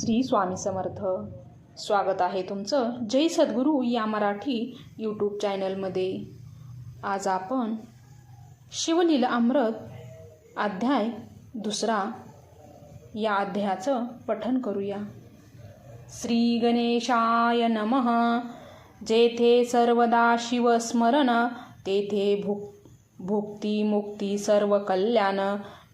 श्री स्वामी समर्थ. स्वागत आहे तुमचं जय सद्गुरू या मराठी यूट्यूब चॅनलमध्ये आज आपण शिवलीला अमृत अध्याय दुसरा या अध्यायाचं पठन करूया. श्री गणेशाय नमः. जेथे सर्वदा शिवस्मरण तेथे भुक भुक्ती मुक्ती सर्व कल्याण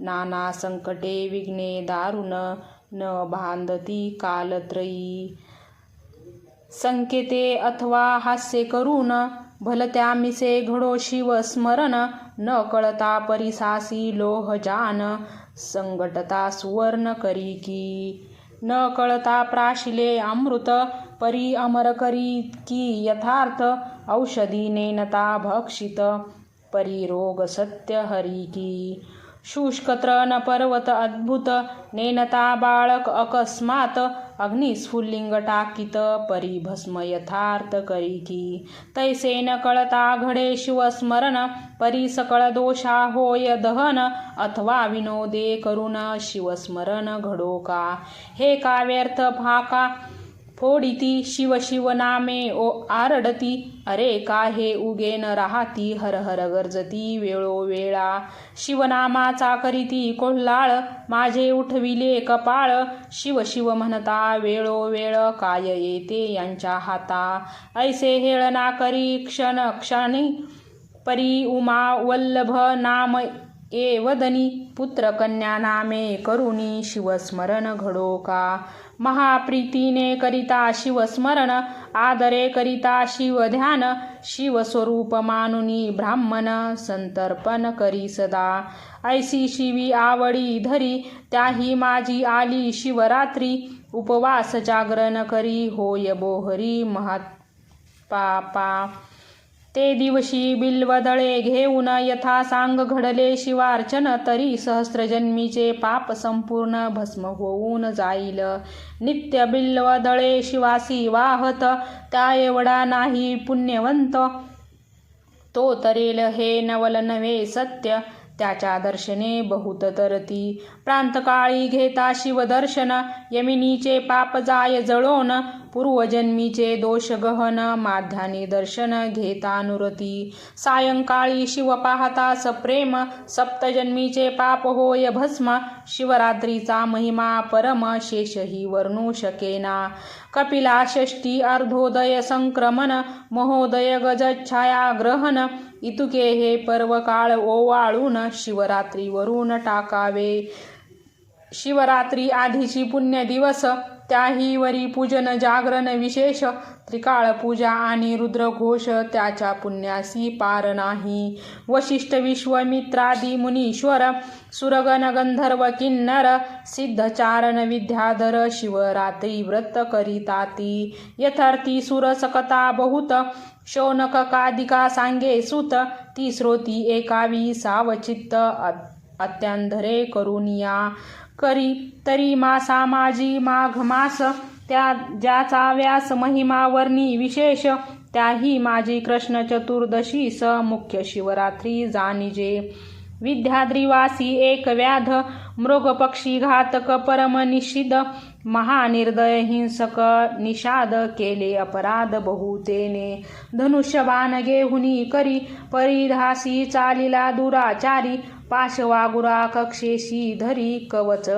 नाना संकटे विघ्ने दारुण न बांधती कालत्रयी. संकेते अथवा हास्य करून भलत्या मिसे घडो शिव स्मरण. न कळता परिसासी लोह जान. संगटता सुवर्ण करी की. न कळता प्राशिले अमृत. परी अमर करी की यथार्थ. औषधी नेनता भक्षित. परी रोग सत्य हरी की. शुष्कत्र न पर्वत अद्भुत नेनता बाळक अकस्मात अग्निस्फुल्लिंग टाकित परी भस्म यथार्थ करी तैसेन तैसे न कळता घडे शिवस्मरण परी सकळ दोषा होय दहन अथवा विनोदे करुण शिवस्मरण घडो का हे काव्यर्थ फाका फोडिती शिव शिव नामे ओ आरडती अरे का हे उगे न राहती हर हर गरजती वेळोवेळा शिवनामाचा करीती कोल्हाळ माझे उठविले कपाळ. शिव शिव म्हणता वेळोवेळ काय येते यांच्या हाता. ऐसे हेळना करी क्षण क्षणी परी उमा वल्लभ नाम ए वदनी. पुत्र कन्या नामे करुणी शिवस्मरण घडो का? महाप्रीतीने करिता शिवस्मरण आदरे करिता शिवध्यान शिवस्वरूप मानुनी ब्राह्मण संतर्पण करी सदा. ऐसी शिवी आवडी धरी त्याही माझी आली शिवरात्री उपवास जागरण करी होय बोहरी महत् पापा. ते दिवशी बिल्वदळे घेऊन यथा सांग घडले शिवार्चन तरी सहस्रजन्मीचे पाप संपूर्ण भस्म होऊन जाईल. नित्य बिल्वदळे शिवासी वाहत त्या एवढा नाही पुण्यवंत? तो तरेल हे नवल नव्हे सत्य त्याच्या दर्शने बहुत तरती प्रांतकाळी घेता शिवदर्शन यमिनीचे पाप जाय जळोन पूर्वजन्मीचे दोष गहन माध्यानी दर्शन घेता नुरती सायंकाळी शिव पाहता सप्रेम सप्तजन्मीचे पाप होय भस्म शिवरात्रीचा महिमा परम शेषही वर्णू शकेना. कपिला षष्टी अर्धोदय संक्रमण महोदय गजच्छाया ग्रहण इतुके हे पर्व काळ ओवाळून शिवरात्रीवरून टाकावे. शिवरात्री आधीची पुण्य दिवस त्याही वरी पूजन जागरण विशेष. त्रिकाळ पूजा आणि रुद्रघोष त्याच्या पुण्यासी पार नाही. वशिष्ठ विश्वमित्रादी मुनीश्वर सुरगण गंधर्व किन्नर सिद्धचारण विद्याधर शिवरात्री व्रत करिताती. यथार्थी सुरसकता बहुत शौनक कादिका सांगे सुत. ती श्रोती एकावी सावचित्त अत्यंधरे करुनिया. करी तरी मासा माझी माघ मास त्या ज्याचा व्यास महिमावर्णी विशेष त्याही माझी कृष्ण चतुर्दशी स मुख्य शिवरात्री जानिजे विद्याद्रिवासी एक व्याध मृग पक्षी घातक परम निषिद महानिर्दय हिंसक निषाद केले अपराध बहुतेने. धनुष्यबाण घेहुनी करी परिधासी चालिला दुराचारी पाशवागुरा कक्षेशी धरी कवच.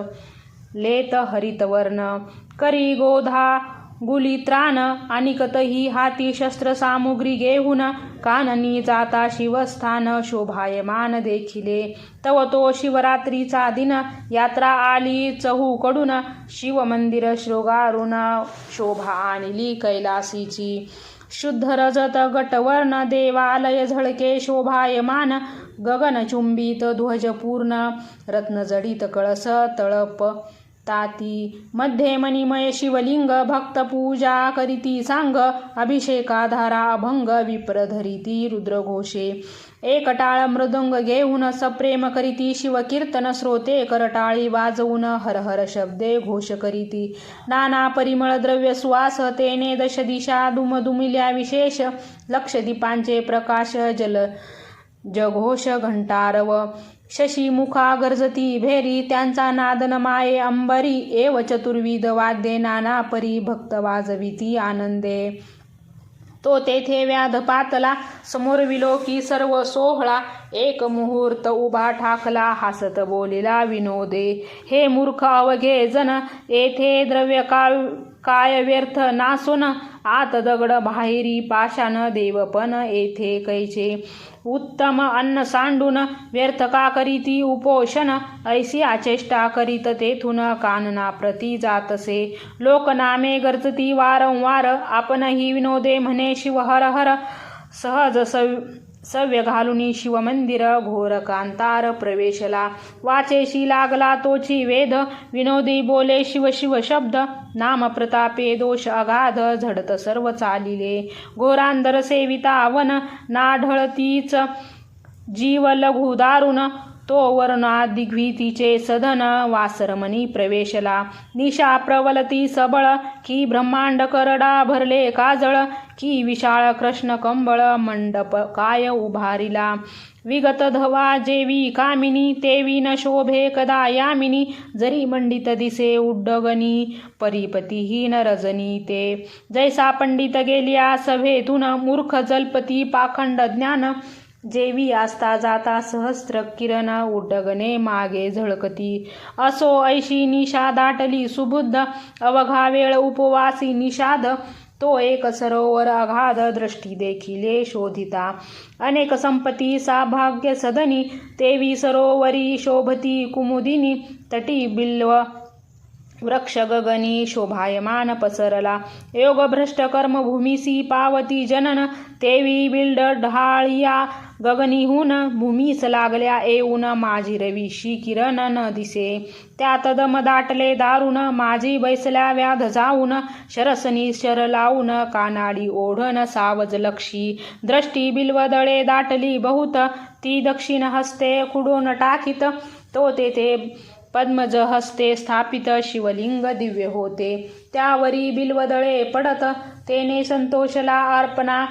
लेत हरितवर्ण करी गोधा गुलित्राण अनिकतही हाती शस्त्रसामुग्री घेऊन काननी जाता शिवस्थान शोभायमान देखिले. तव तो शिवरात्रीचा दिन. यात्रा आली चहूकडून. शिवमंदिर शृगारुण शोभा आणली कैलासीची. शुद्ध रजत गटवर्ण देवालय झळके शोभायमान गगनचुंबित ध्वजपूर्ण रत्नजडित कळस तळप ताती मध्ये मणिमय शिवलिंग भक्त पूजा करीती सांग. अभिषेकाधारा अभंग विप्रधरिती रुद्रघोषे. एकटाळ मृदुंग घेऊन सप्रेम करीती शिवकीर्तन श्रोते करटाळी वाजवून हर हर शब्दे घोष करीती. नाना परिमळ द्रव्य सुवास तेने दश दिशा दुमदुमिल्या विशेष. लक्षदीपांचे प्रकाश जल जघोष घंटारव. शशीमुखा गर्जती भेरी त्यांचा नादन माये अंबरी एव चतुर्विध वाद्ये नाना परी भक्त वाजविती आनंदे. तो तेथे व्याध पातला समोर विलोकी सर्व सोहळा एक मुहूर्त उभा ठाकला हसत बोलिला विनोदे. हे मूर्ख अवघे जन येथे द्रव्य का काय व्यर्थ नासून आत दगड बाहेरी पाषाण देवपण येथे कैचे. उत्तम अन्न सांडून व्यर्थ का करीती उपोषण ऐसी आचेष्टा करीत तेथून कानना प्रती जातसे लोकनामे गर्जती वारंवार आपणही विनोदे म्हणे शिव हर हर सहज सव सव्य घालुनी शिवमंदिर घोर कांतार प्रवेशला. वाचेशी लागला तोची वेद विनोदी बोले शिव शिव शब्द. नाम प्रतापे दोष अगाध झडत सर्व चालिले. घोरांधर सेविता वन नाढळतीच जीव लघु दारुण. तो वर्णा दिग्भीतीचे सधन वासरमणी प्रवेशला. निशा प्रवलती सबळ की ब्रह्मांड करडा भरले काजळ की विशाळ कृष्ण कंबळ मंडप काय उभारिला. विगत धवा जेवी कामिनी तेवी न शोभे कदा यामिनी जरी मंडित दिसे उड्डगनी न रजनी ते. जैसा पंडित गेल्या सभेतून मूर्ख जलपती पाखंड ज्ञान जेवी असता जाता सहस्त्र किरणा उड्डगणे मागे झळकती. असो ऐशी निशा दाटली सुबुद्ध अवघा वेळ उपवासी निषाद. तो एक सरोवर अगाध दृष्टी देखिले शोधिता. अनेक संपती साभाग्य सदनी तेवी सरोवरी शोभती कुमुदिनी. तटी बिल्व वृक्ष गगनी शोभायमान पसरला. योग भ्रष्ट कर्मभूमीसी पावती जनन तेवी बिल्ड ढाळिया. गगनीहून भूमीस लागल्या येऊन माझी रवीशी किरण न दिसे. त्यात दम दाटले दारुण माझी बैसल्या व्याध जाऊन शरसनी शर लावून कानाडी ओढण सावज लक्षी. दृष्टी बिल्वदळे दाटली बहुत ती दक्षिण हस्ते खुडून टाकीत. तो तेथे पद्मज हस्ते स्थापित शिवलिंग दिव्य होते. त्यावरी बिल्वदळे पडत तेने संतोषला अर्पणा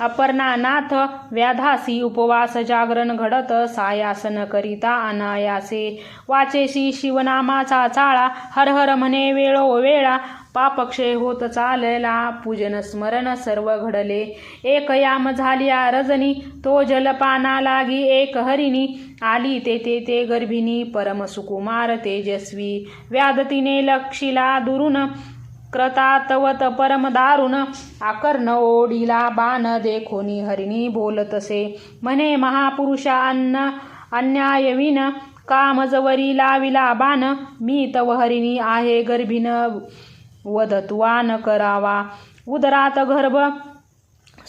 अपर्णानाथ व्याधासी उपवास जागरण घडत सायासन करिता अनायासे. वाचेशी शिवनामाचा चाळा हर हर म्हणे वेळोवेळा पापक्षय होत चालला पूजन स्मरण सर्व घडले. एक याम झाली रजनी तो जलपाना लागी एक हरिणी. आली तेथे ते गर्भिणी परम सुकुमार तेजस्वी. व्याधतीने लक्षिला दुरून क्रतातवत परम दारुण आकर्ण ओढीला बाण देखोनी हरिणी बोलतसे. म्हणे महापुरुषा अन्न अन्यायविन कामजवरी लाविला बाण मी तव हरिणी आहे गर्भिन वधत्वा न करावा. उदरात गर्भ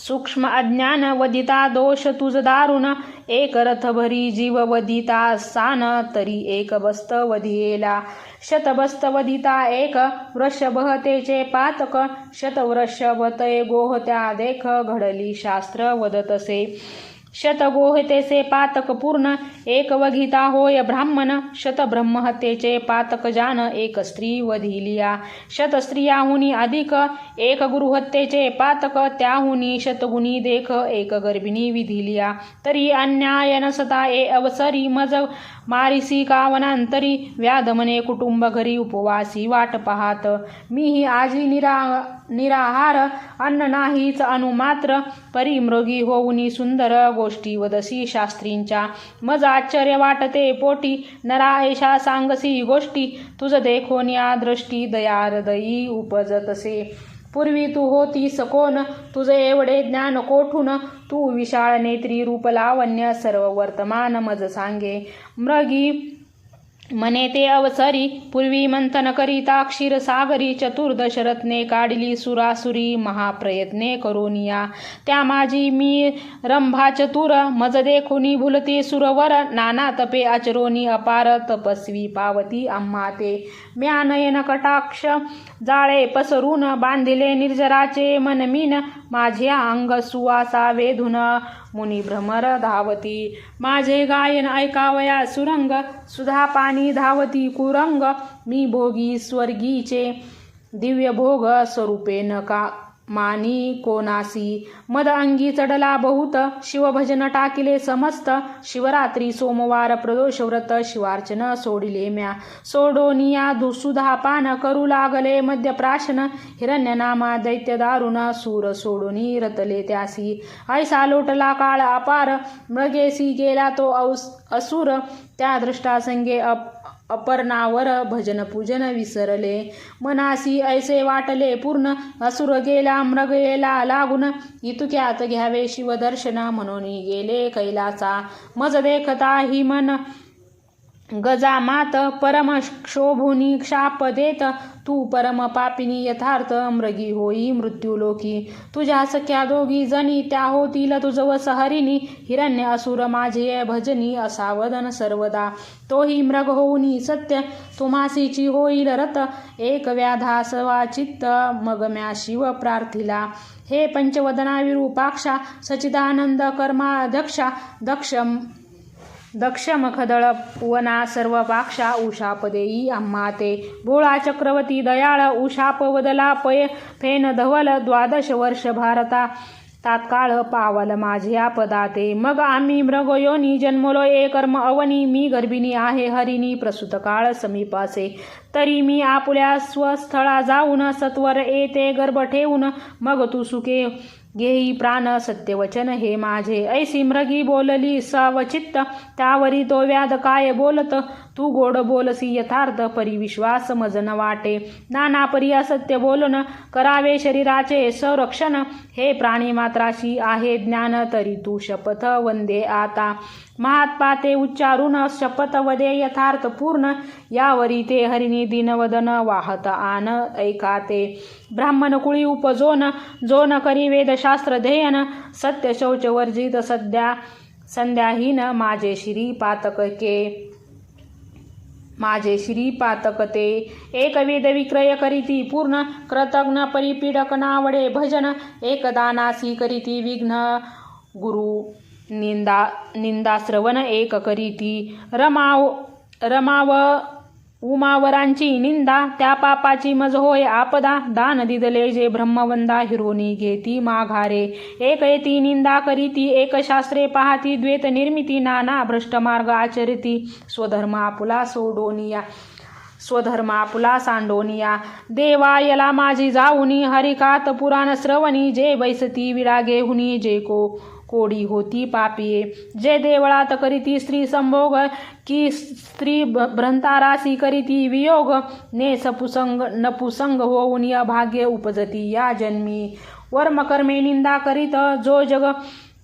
सूक्ष्म अज्ञान वदिता दोष तुझ दारुण एक रथ भरी जीव वदिता सान तरी एक बस्त वधियेला शतबस्त वदिता एक वृषभ तेचे पातक शतवृषभ ते गोहत्या देख घडली शास्त्र वदतसे. शतगोहतेचे पातक पूर्ण एकवघिता होय ब्राह्मण. शतब्रह्महत्येचे पातक जान एक स्त्री वधिलिया. शत स्त्रियाहुनी अधिक एक गुरुहत्येचे पातक त्याहुनी शतगुणी देख एक गर्भिणी विधिलिया. तरी अन्याय नसता ए अवसरी मज मारिसी कावनांतरी व्याधमने कुटुंब घरी उपवासी वाट पाहात. मीही आजी निरा निराहार अन्न नाहीच अनुमात्र परिमृगी होऊनी सुंदर गोष्टी वदसी शास्त्रींच्या. मज आश्चर्य वाटते पोटी नरायशा सांगसी गोष्टी तुझ देखोन्या दृष्टी दयारदयी उपजतसे. पूर्वी तू होती सकोन तुझे एवढे ज्ञान कोठून? तू विशाळ नेत्री रूप लावण्य सर्व वर्तमान मज सांगे. मृगी मने ते अवसरी पूर्वी मंथन करिता क्षीरसागरी चतुर्दश रत्ने काढली सुरासुरी महाप्रयत्ने करोनिया त्या माझी मी रंभा चतुर मज देखुनी भुलते सुरवर नाना तपे आचरोनी अपार तपस्वी पावती आम्हा ते. म्यानयन कटाक्ष जाळे पसरून बांधिले निर्जराचे मनमीन माझ्या अंग सुवासा वेधून मुनी भ्रमर धावती. माझे गायन ऐकावया सुरंग सुधा पाणी धावती कुरंग मी भोगी स्वर्गीचे. दिव्य भोग स्वरूपे नका मानी कोणासी मद अंगी चढला बहुत. शिवभजन टाकिले समस्त. शिवरात्री सोमवार प्रदोष व्रत. शिवार्चन सोडिले म्या. सोडोनिया दुसुधा पान. करू लागले मध्यप्राशन हिरण्यनामा दैत्य दारुण. सूर सोडोनी रतले त्यासी. ऐसा लोटला काळ अपार. मृगेसी गेला तो औस असुर. त्या दृष्टासंगे अप अपर्णावर भजन पूजन विसरले. मनासी ऐसे वाटले पूर्ण. असुर गेला मृग लागून इतुक्यात घ्यावे शिवदर्शन. म्हणून गेले कैलासा. मज देखता ही मन. गजा मात परम शोभुनी शाप देत तू परम पापिनी यथार्थ मृगी होई मृत्यूलोकी. तुझ्या सख्या दोघी जणी त्या होतील तुझव सहरिणी हिरण्य असुर माझे भजनी असावदन सर्वदा. तोही मृग होऊनी सत्य तुम्हासीची होईल रत. एक व्याधासवा चित्त मग म्या शिव प्रार्थिला. हे पंचवदना विरूपाक्षा सचिदानंद कर्माध्यक्षा दक्षम दक्ष पुवना सर्व पाक्षा उषापदेई आम्हा ते भोळा चक्रवर्ती दयाळ उषापवदला पय। फेन धवल द्वादश वर्ष भारता तात्काळ पावल माझे आपदा ते मग आम्ही मृगयोनी जन्मलो ए कर्म अवनी मी गर्भिणी आहे। हरिणी प्रसूत काळ समीपासे। तरी मी आपुल्या स्वस्थळा जाऊन सत्वर येते। गर्भ ठेवून मग तू सुके घेई प्राण सत्यवचन हे माझे. ऐसी मृगी बोलली सवचित्त. त्यावरी तो व्याध काय बोलत? तू गोड बोलसी यथार्थ परी विश्वास मजन वाटे. नाना परी असत्य बोलन करावे शरीराचे संरक्षण. हे प्राणी मात्राशी आहे ज्ञान तरी तू शपथ वंदे आता. महात्पाते उच्चारून शपथ वदे यथार्थ पूर्ण. यावरी ते हरिणी दिनवदन वाहत आन. ऐका ते ब्राह्मण कुळी उपजोन. जोन करी वेदशास्त्र ध्येयन सत्य शौच वर्जित सध्या संध्याहीन माझे श्री पातके माझे श्री पातकते एक वेद विक्रय करीती पूर्ण. कृतज्ञ परिपीडक नावडे भजन. एक दानासी करीती विघ्न. गुरु निंदा निंदा श्रवण एक करीती. रमाव रमाव उमावरांची निंदा त्या पापाची मज होय आपदा. दान दिदले जे ब्रह्मवंदा हिरोनी घेती माघारे. एक येती निंदा करीती एक शास्त्रे पाहती. द्वेत निर्मिती नाना भ्रष्ट मार्ग आचरिती. स्वधर्म आपुला सोडोनिया स्वधर्म आपुला सांडोनिया. देवा यला माझी जाऊनी. हरिकात पुराण श्रवणी. जे बैसती विरागे हुनी जे को कोडी होती पापी. जे देवळात करीती स्त्री संभोग की स्त्री भ- भ्रंतारासी करीती वियोग ने सपुसंग नपुसंग होऊन अभाग्य उपजती. या जन्मी वर्मकर्मे निंदा करीत जो जग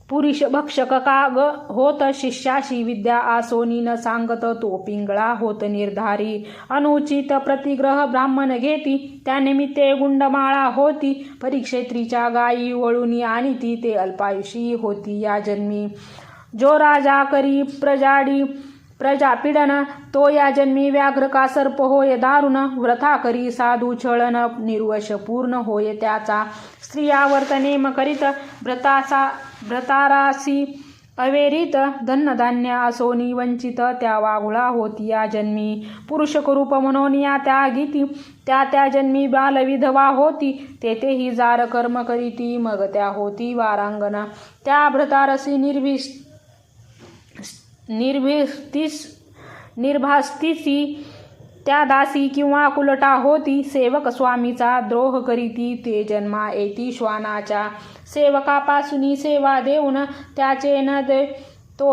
पुरुष भक्षक का ग? होत शिष्याशी विद्या आसोनी न सांगत तो पिंगळा होत निर्धारी. अनुचित प्रतिग्रह ब्राह्मण घेती त्यानिमित्ते गुंडमाळा होती. परीक्षेत्रीच्या गायी वळूनी आणि ती ते अल्पायुषी होती या जन्मी. जो राजा करी प्रजाडी प्रजा पीडन तो या जन्मी व्याघ्र का सर्प होय दारुण. व्रथा करी साधू छळन निर्वश पूर्ण होय त्याचा. स्त्रियावर्त नेम करीत व्रतासा व्रतारासी। अवेरित धन्नधान्य असोनी वंचित त्या वाघुळा होती या जन्मी। पुरुषकरूप म्हणून या त्या गीती त्या त्या जन्मी बालविधवा होती। तेथेही जार कर्म करीती मग त्या होती वारांगना त्या भ्रतारसी निर्विष निर्भिस्तीस निर्भास्तीसी त्या दासी किंवा कुलटा होती। सेवक स्वामीचा द्रोह करीती ते जन्मा येती श्वानाच्या सेवकापासून सेवा देऊन त्याचे न दे तो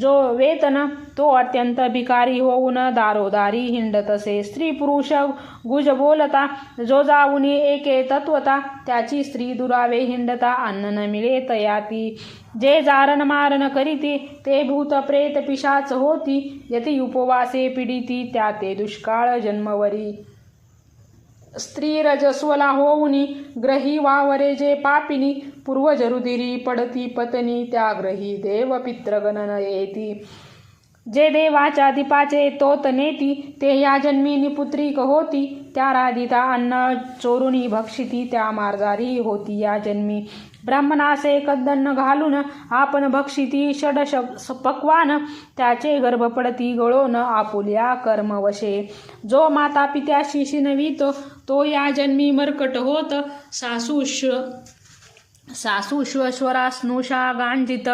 जो वेतन तो अत्यंत भिकारी होऊन दारोदारी हिंडतसे स्त्री पुरुष गुज बोलता जो जाऊन एके तत्वता त्याची स्त्री दुरावे हिंडता अन्न न मिळे तयाती. जे जारण मारण करीती ते भूत प्रेत पिशाच होती यती उपवासे पिडिती त्या ते दुष्काळ जन्मवरी. स्त्री रजस्वला होऊनी ग्रही वावरे जे पापिनी पूर्वजरुदिरी पडती पत्नी त्या ग्रही देव पित्रगणन येती. जे देवाच्या दीपाचे तोत नेती ते या जन्मीनी पुत्रीक होती त्या राधिता अन्न चोरुणी भक्षिती त्या मार्जारी होती या जन्मी. ब्राह्मणासे कदन्न घालून आपण भक्षिती षडश पक्वान त्याचे गर्भ पडती गळोन आपुल्या कर्मवशे. जो माता पित्याशी शिनवितो तो या जन्मी मर्कट होत सासूश सासू श्वश्वरा स्नुषा गांजित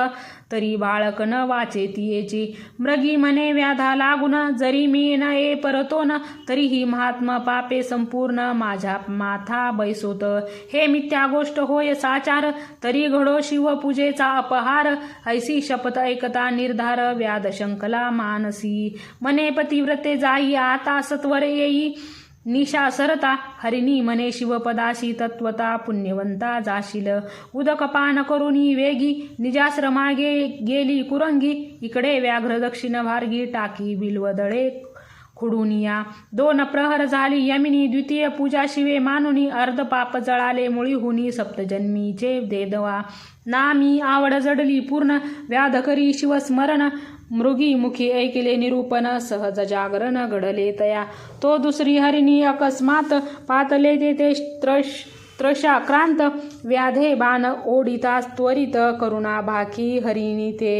तरी बाळक न वाचे तियेची. मृगी मने व्याधा लागून जरी मी न ये न तरीही महात्मा पापे संपूर्ण माझ्या माथा बैसोत. हे मिथ्या गोष्ट होय साचार तरी घडो शिवपूजेचा अपहार. ऐसी शपथ ऐकता निर्धार व्याध शंकला मानसी. मने पतिव्रते जाई आता सत्वर येई. निशा सरता हरिणी मने शिवपदाशी तत्वता पुण्यवंता जाशील. उदकपान करुणी वेगी निजाश्रमागे गेली कुरंगी इकडे व्याघ्र दक्षिण भारगी टाकी बिलवदळे खुडुनिया. दोन प्रहर झाली यमिनी द्वितीय पूजा शिवे मानुनी अर्ध पाप जळाले मुळी हुनी सप्तजन्मीचे देदवा. नामी आवड जडली पूर्ण व्याध करी शिवस्मरण मृगी मुखी निरूपण सहज जागरण घडले तया. तो दुसरी हरिणी अकस्मात पातले ते ते त्रश त्रशाक्रांत व्याधे बाण ओढिता त्वरित करुणा भाकी हरिणी ते.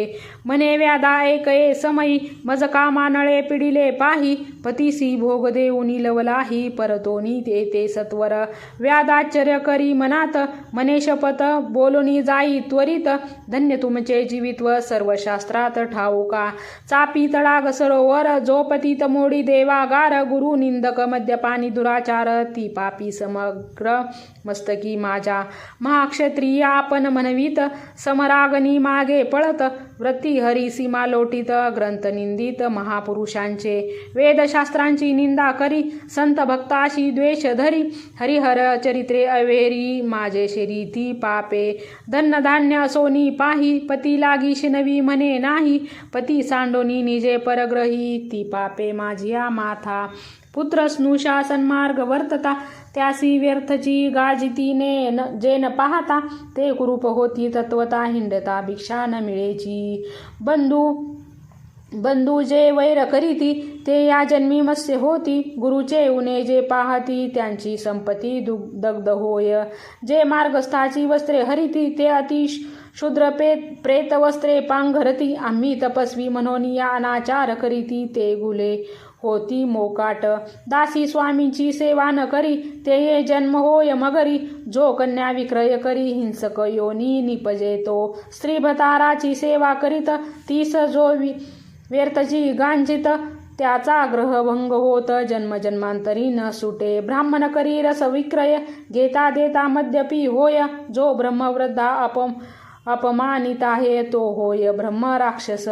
मने व्याधा ऐकये समयी मजका मानळे पिडिले पाही पतीसी भोग देऊनी लवलाही परतोनी ते ते सत्वर. व्यादाश्चर्य करी मनात मने शपथ बोलुनी जाई त्वरित. धन्य तुमचे जीवित्व सर्व शास्त्रात ठाऊका. चापी तडाग सरोवर जोपतीत मोडी देवागार. गुरु निंदक मद्यपानी दुराचार ती पापी समग्र मस्तकी माझ्या. महाक्षत्रिय आपण म्हणवीत समरागनी मागे पळत. वृत्ती हरी सीमा लोटित ग्रंथ निंदित महापुरुषांचे वेदशास्त्रांची निंदा करी संत भक्ताशी द्वेष धरी हरिहर चरित्रे अवेरी माझे शरीती पापे धन्नधान्य असोनी पाही पती लागी शिनवी म्हणे नाही पती सांडोनी निजे परग्रही ती पापे माझिया माथा पुत्र स्नुषा सन्मार्ग वर्तता त्यासी व्यर्थची गाजितीने न जे न पाहता ते कुरूप होती तत्वता हिंडता भिक्षा न मिळेची. बंधू बंधू जे वैर करीती ते या जन्मी मत्स्य होती. गुरुचे उणे जे पाहती त्यांची संपत्ती दग्ध होय. जे मार्गस्थाची वस्त्रे हरिती ते अतिश शूद्र प्रेत वस्त्रे पांघरती. आम्ही तपस्वी म्हणून या अनाचार करीती ते गुले. होती मोकाट. दासी स्वामींची सेवा न करी ते हे जन्म होय मगरी. जो कन्या विक्रय करी हिंसक योनी निपजे तो. सेवा करीत तीस जो वि व्यर्थची गांजित. त्याचा ग्रहभंग होत जन्मजन्मांतरी न सुटे. ब्राह्मण करी रस विक्रय घेता देता मद्यपी होय. जो ब्रह्मवृद्धा अपम अपमानित आहे तो. होय ब्रह्म राक्षस.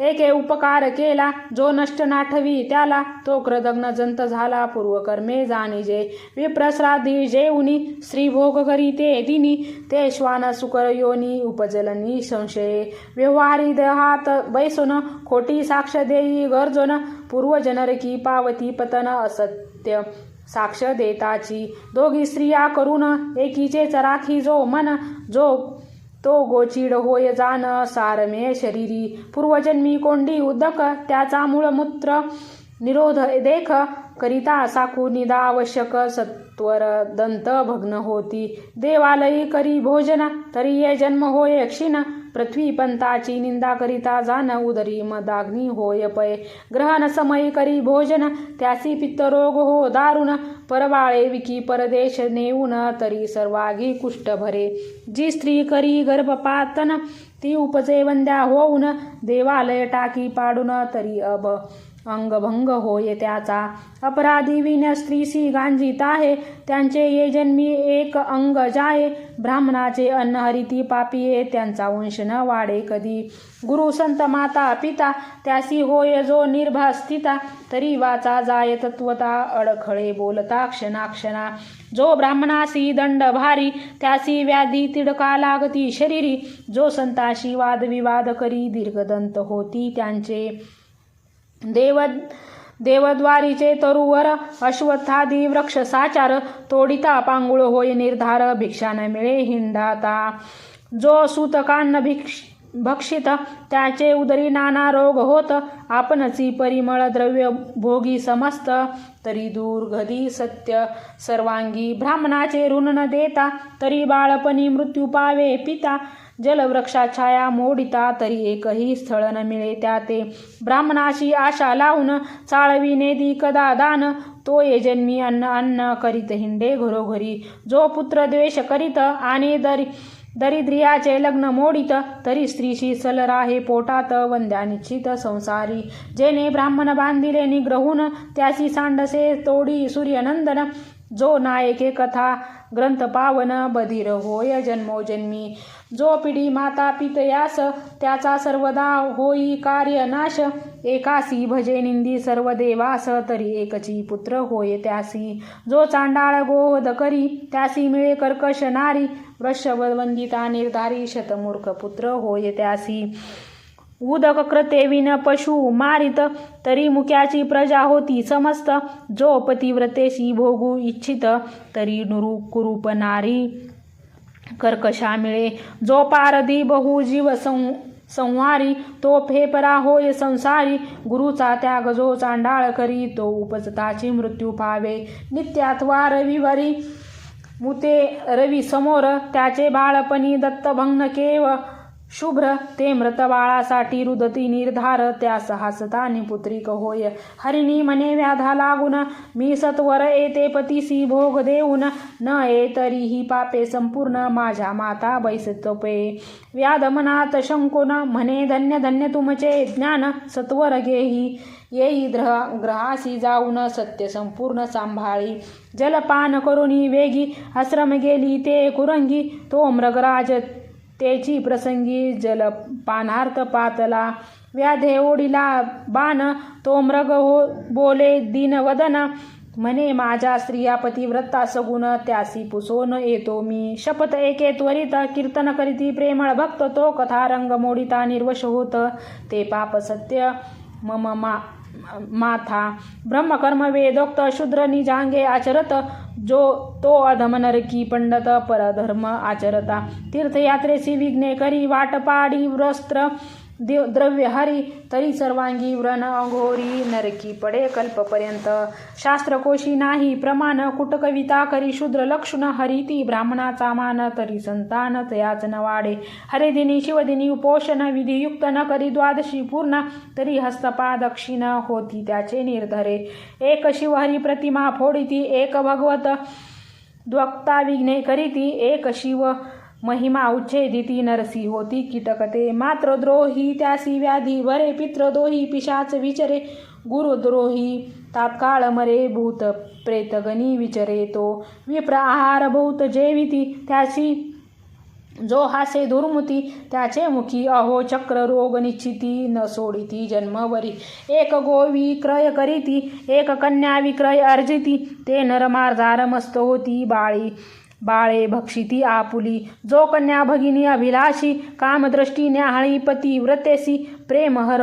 एके उपकार केला जो नष्ट नाठवी त्याला. तो कृतज्ञ जंत झाला पूर्वकर्मे जाणीजे. विप्रश्राद्धी जेवनी श्रीभोग करी ते दिनी. ते श्वान सुकर योनी उपजलनी संशये व्यवहारी देहात बैसोन खोटी साक्ष देई पूर्वजनर की पावती पतन असत्य साक्ष देताची. दोघी स्त्रिया करून एकीचे चराखी जो मन जो तो गोचिड होय जान सारमे शरीरी. पूर्वजन्मी कोंडी उदक त्याचा मूळमूत्र निरोध देख करिता साकू निदा आवश्यक सत्वर दंत भग्न होती. देवालयी करी भोजन तरी ये जन्म होय क्षीण पृथ्वीपंताची निंदा करिता जाण उदरी मदाग्नी होय पय ग्रहण समय करी भोजन त्यासी पित्तरोग हो दारुण. परवाळे विकी परदेश नेऊन तरी सर्वागी कुष्ट भरे. जी स्त्री करी गर्भपातन ती उपजे वंद्या होऊन देवालय टाकी पाडून तरी अब. अंगभंग होय त्याचा. अपराधी विन स्त्रीशी गांजीत आहे. त्यांचे ये जन्मी एक अंग जाये. ब्राह्मणाचे अन्न हरिती पापिये. त्यांचा वंश न वाढे कधी. गुरु संत माता पिता त्यासी होय जो निर्भास्थिता. तरी वाचा जाय तत्वता अडखळे बोलता क्षणाक्षणा. जो ब्राह्मणासी दंड भारी त्यासी व्याधी तिडका लागती शरीरी. जो संताशी वादविवाद करी दीर्घदंत होती त्यांचे. देव देवद्वारीचे तरुवर अश्वत्थादी वृक्ष साचार तोडिता पांगुळ होय निर्धार भिक्षा न मिळे हिंडाता. जो सुतकान्न भिक्ष भक्षित त्याचे उदरी नाना रोग होत आपणची परिमळ द्रव्य भोगी समस्त. तरी दुर्गधी सत्य सर्वांगी ब्राह्मणाचे ऋण न देता तरी बाळपणी मृत्यू पावे पिता. जलवृक्षाछाया मोडिता तरी एकही स्थळ न मिळे त्या ते ब्राह्मणाशी आशा लावून चाळविने दी कदा दान. तो ये जन्मी अन्न अन्न करीत हिंडे घरोघरी. जो पुत्र द्वेष करीत आणि दरी दरिद्रियाचे लग्न मोडित तरी स्त्रीशी सल राहे पोटात वंद्या निश्चित संसारी. जेने ब्राह्मण बांधिले निग्रहून त्याची सांडसे तोडी सूर्यनंदन. जो नायके कथा ग्रंथ पावन बधीर होय जन्मोजन्मी जो पिढी माता पितयास त्याचा सर्वदा होई कार्य नाश. एकासी भजे निंदी सर्व देवास तरी एकची पुत्र होय त्यासी. जो चांडाळ गोध करी त्यासी मिळे कर्कश नारी. वृषवंदिता निर्धारी शतमूर्ख पुत्र होय त्यासी. उदक कृते विन पशु मारित तरी मुक्याची प्रजा होती समस्त. जो पतिव्रतेशी भोगू इच्छित तरी नुरू कुरूप नारी कर्कशा मिळे जो पारधी बहु जीव सं संवारी तो फेपरा होय संसारी. गुरुचा त्याग जो चांडाळ करी तो उपजताची मृत्यू पावे. नित्यात्वा रविवारी मुते रवी समोर त्याचे बाळपणी दत्तभंग केव. शुभ्र ते मृत बाळासाठी रुदती निर्धार त्यास हसता पुत्रिक होय. हरिणी मने व्याधा लागून मी सत्वर येते पतीसी भोग देऊन. न ये तरीही पापे संपूर्ण माझ्या माता बैसतोपे. व्याध मनात शंकुन म्हणे धन्य धन्य तुमचे ज्ञान सत्वर घेही. येई ग्रह ग्रहासी जाऊन सत्य संपूर्ण सांभाळी. जलपान करुणी वेगी आश्रम गेली ते कुरंगी. तो मृगराज तेची प्रसंगी जल पानार्थ पातला. व्याधे ओढिला बाण तो मृग हो बोले दीनवदन म्हणे माझ्या स्त्रिया पतिव्रता सगुण त्यासी पुसोन येतो मी. शपथ एके त्वरित कीर्तन करीती प्रेमळ भक्त तो कथा रंग मोडिता निर्वश होत. ते पाप सत्य मम मा माथा ब्रह्मकर्म वेदोक्त शूद्र निजांगे आचरत जो तो अधम नरकी पंडत परधर्म आचरता तीर्थयात्रेसी विघ्ने करी वस्त्र देव द्रव्य हरी तरी सर्वांगी व्रण अंघोरी नरकी पडे कल्पपर्यंत. शास्त्रकोशी नाही प्रमाण कुटकविता करी शूद्र लक्षण हरिती ब्राह्मणाचा मान तरी संतान तयाच न वाढे. हरिदिनी शिवदिनी उपोषण विधियुक्त न करी द्वादशी पूर्ण तरी हस्तपा दक्षिण होती त्याचे निर्धरे. एक शिवहरी प्रतिमा फोडिती एक भगवत द्वक्ता विघ्ने करीती एक शिव महिमा उच्छेदिती नरसी होती कीटकते. मात्र द्रोही त्यासी व्याधी वरे पित्रद्रोही पिशाच विचरे गुरुद्रोही तात्काळ मरे भूत प्रेतगणी विचरे. तो विप्र आहार भूत जेविती त्याची जो हासे दुर्मुती त्याचे मुखी अहो चक्र रोग निश्चिती न सोडिती जन्मवरी. एक गोवी क्रय करीती एक कन्या विक्रय अर्जिती ते नरमार्जार मस्त होती बाळी. बाळे भक्षिती आपुली जो कन्या भगिनी अभिलाषी कामदृष्टी न्याहाळी पती व्रतेसी प्रेम हर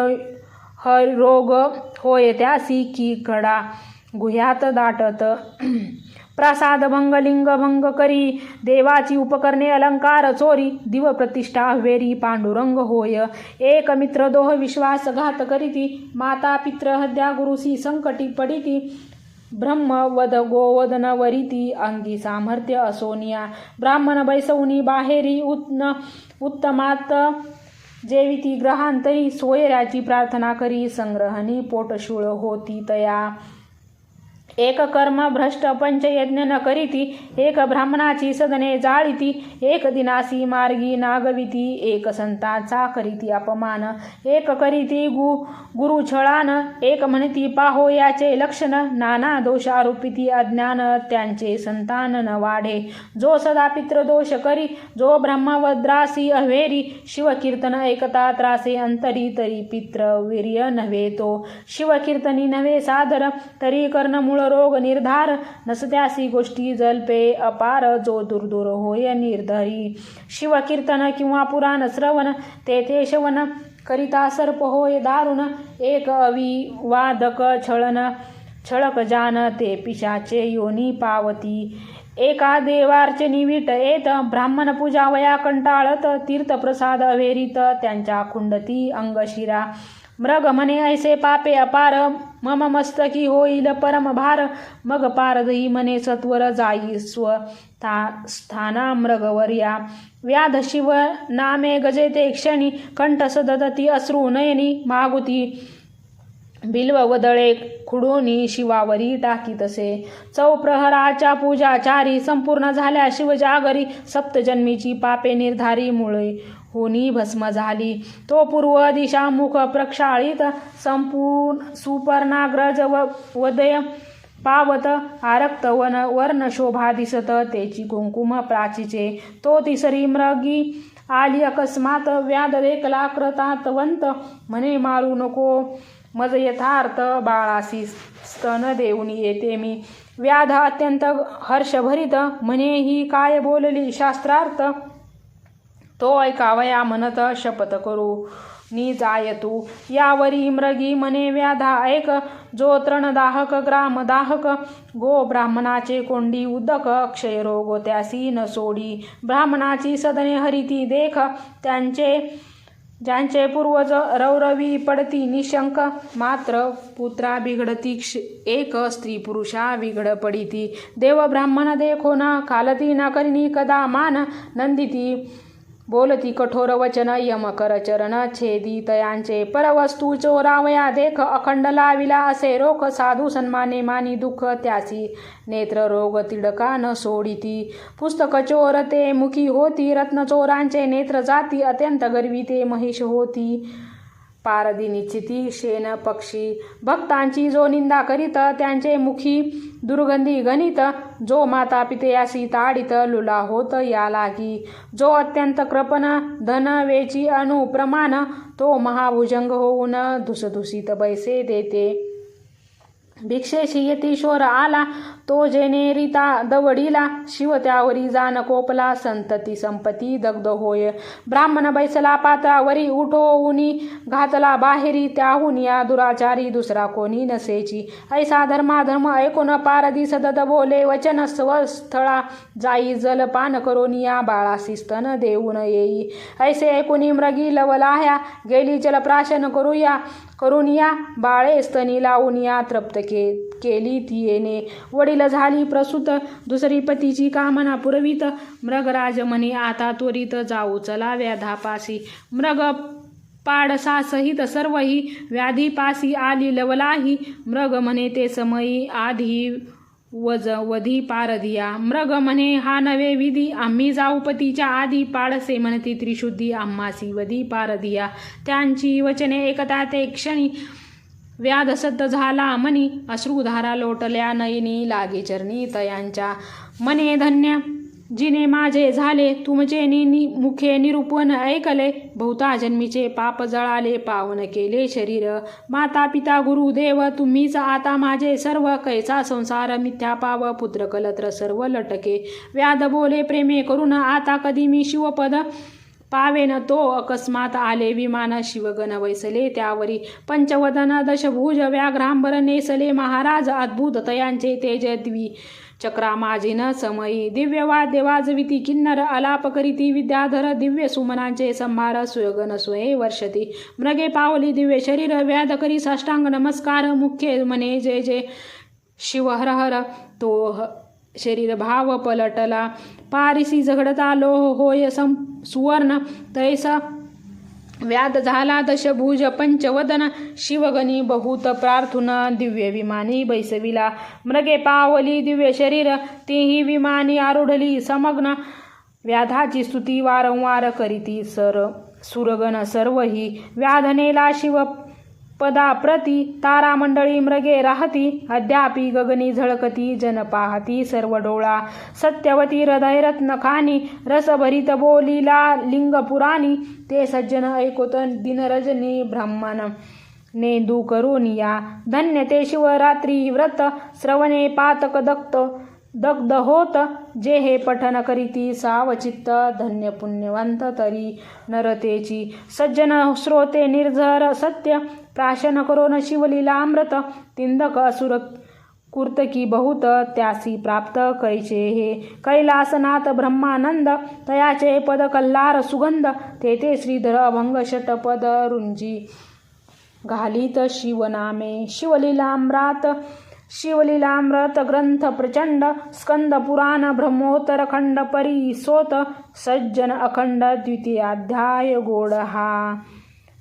हर रोग होय त्यासी की कडा गुह्यात दाटत. प्रसाद भंग लिंग भंग करी देवाची उपकरणे अलंकार चोरी दिव प्रतिष्ठा वेरी पांडुरंग होय. एक मित्र दोह विश्वासघात करीती माता पित्र हद्या गुरुसी संकटी पडिती ब्रह्म वद गोवदन वरिती अंगी सामर्थ्य असोनिया। ब्राह्मण बैसवनी बाहेरी उत्न उत्तमात जेविती ग्रहांतरी सोयऱ्याची प्रार्थना करी संग्रहणी पोटशूळ होती तया। एक कर्म भ्रष्ट पंचयज्ञ न करीती एक ब्राह्मणाची सदने जाळीती एक दिनासी मार्गी नागविती एक संतांचा करीती अपमान एक करीती गु गुरु छळान एक म्हणती पाहो याचे लक्षण नाना दोषारोपिती अज्ञान त्यांचे संतान न वाढे. जो सदा पितृदोष करी जो ब्रह्मवद्रासी अहेरी शिवकीर्तन एकता त्रासे अंतरी तरी पित्र वीर्य नव्हे तो. शिवकीर्तनी नव्हे सादर तरी कर्णमूळ रोग निर्धार नसत्यासी गोष्टी जल्पे अपार जो दुर्दुर होय निर्धरी. शिवकीर्तन किंवा पुराण श्रवण तेथे शवन करिता सर्प होय दारुण. एक अविवादक छळन छळक जान ते पिशाचे योनी पावती. एका देवार्चे निविट येत ब्राह्मण पूजा वया कंटाळत तीर्थप्रसाद अवेरीत त्यांच्या खुंडती अंगशिरा. मृग म्हणे ऐसे पापे अपार। मम मस्तकी होईल परम भार। मग पारदही म्हणे सत्वर जाई स्व था स्थाना मृगवर्या। व्याध शिव नामे गजेते क्षणी कंठ ददती अश्रू नयनी मागुती। बिल्व वदळे खुडोनी शिवावरी टाकी तसे। चौप्रहराच्या पूजाचारी संपूर्ण झाल्या शिवजागरी। सप्तजन्मीची पापे निर्धारी मुळे। होनी भस्म झाली. तो पूर्व दिशा मुख संपूर्ण सुपर्णाग्रज व वदय पावत आरक्त वन वर्ण शोभा दिसत. तेची कुंकुम प्राचीचे. तो तिसरी मृगी आली. अकस्मात व्याध देखला कृतातवंत म्हणे मारू नको. मज यथार्थ बाळासी स्तन देऊन येते मी. व्याध अत्यंत हर्षभरित. म्हणे ही काय बोलली? शास्त्रार्थ तो ऐकावया म्हणत शपथ करू. नि जाय तू यावरी मृगी म्हणे व्याधा ऐक. जो तृणदाहक ग्रामदाहक गो ब्राह्मणाचे कोंडी उदक क्षयरोग त्यासी न सोडी. ब्राह्मणाची सदने हरिती देख. त्यांचे ज्यांचे पूर्वज रौरवी पडती निशंक. मात्र पुत्रा बिघडती क्ष एक स्त्री पुरुषा बिघड पडिती. देव ब्राह्मण देखो न कालती न करिनी कदा मान. नंदिती बोलती कठोर वचन यम कर चरण छेदी तयांचे परवस्तू चोरावया देख अखंड लाविला असे रोख साधू सन्माने मानी दुःख त्यासी. नेत्र रोग तिडका न सोडिती. पुस्तक चोर ते मुखी होती रत्न चोरांचे नेत्र जाती अत्यंत गर्वी ते महिष होती. पारदी निश्चिती शेन पक्षी. भक्तांची जो निंदा करीत त्यांचे मुखी दुर्गंधी गणित. जो माता पितयासी ताडित लुला होत या लागी जो अत्यंत कृपण धन वेची अनुप्रमाण तो महाभुजंग होऊन धुसधुसीत बैसे देते. भिक्षेशी यतीश्वर आला तो जेनेरिता दवडीला शिव त्यावरी जान कोपला संतती संपती दग्ध होय. ब्राह्मण बैसला पात्रावरी उठोऊनी घातला बाहेरी त्याहून या दुराचारी दुसरा कोणी नसेची. ऐसा धर्माधर्म ऐकून पारदी सदत बोले वचन स्वस्थळा जाई जलपान करून या बाळासी स्तन देऊन येई. ऐसे ऐकून मृगी लवलाह्या गेली जलप्राशन करूया. करून या. बाळे स्तनी लावून या. तृप्त के केली ती येणे. वडील झाली प्रसूत. दुसरी पतीची कामना पुरवीत. मृगराज म्हणे आता त्वरित जाऊ. चला व्याधापासी. मृग पाडसासहित सर्वही. व्याधीपासी आली लवलाही. मृग म्हणे ते समयी आधी वज वधी पारधिया. मृग म्हणे हा नवे विधी. आम्ही जाऊपतीच्या आधी पाडसे म्हणती त्रिशुद्धी. आम्हासी वधी पारधिया. त्यांची वचने एकता ते क्षणी व्याधसद्ध झाला मनी. अश्रुधारा लोटल्या नयनी. लागे चरणी तयांच्या. मने धन्य जिने माझे झाले तुमचे नि मुखे निरूपण ऐकले. बहुता जन्मीचे पाप जळाले पावन केले शरीर. माता पिता गुरु देव तुम्हीच आता माझे सर्व कैसा संसार मिथ्या पाव पुत्र कलत्र सर्व लटके. व्याध बोले प्रेमे करून आता कधी मी शिवपद पावेन? तो अकस्मात आले विमान शिवगण वैसले त्यावरी. पंचवदन दशभुज व्याघ्रांबर नेसले. महाराज अद्भुत तयांचे तेज द्वी चक्रामाजिन समयी दिव्य वाद्य वाजविती किन्नर अलाप करीती विद्याधर दिव्य सुमनांचे संभार सुयगन सुये वर्षती। मृगे पावली दिव्य शरीर व्याध करी साष्टांग नमस्कार मुख्य मने जे जे शिव हर हर तो शरीर भाव पलटला। पारिसी झगडता लोह होय सं सुवर्ण। तैसा व्याध झाला दशभुज पंचवदन शिवगणी बहुत प्रार्थुन दिव्य विमानी बैसविला. मृगे पावली दिव्य शरीर तेही विमानी आरुढली समग्न. व्याधाची स्तुती वारंवार करीती सर सुरगण सर्वही. व्याधनेला शिव पदाप्रती तारामंडळी मृगे राहती अद्यापि गगनी झळकती जन पाहती सर्व डोळा सत्यवती हृदय रत्नखानी रसभरित बोलीला लिंगपुराणी ते सज्जन ऐकोत दिनरजनी ब्राह्मण. नेंदू करून या धन्य ते शिवरात्री व्रत श्रवणे पातक दक्त दग्ध होत जे हे पठन करीती सावचित्त धन्य पुण्यवंत तरी नरतेची सज्जन श्रोते निर्झर सत्य प्राशन करोन शिवलीलामृत तिंदक असुर कुर्तकी बहुत त्यासी प्राप्त कैचे हे. कैलासनाथ ब्रह्मानंद तयाचे पद कल्लार सुगंध तेथे श्रीधर अभंग षटपद रुंजी. घालीत शिवनामे शिवलीलाम्रात शिवलीलामृत ग्रंथ प्रचंड स्कंद पुराण ब्रह्मोत्तर खंड परिसोत सज्जन अखंड द्वितीयाध्याय गोड हा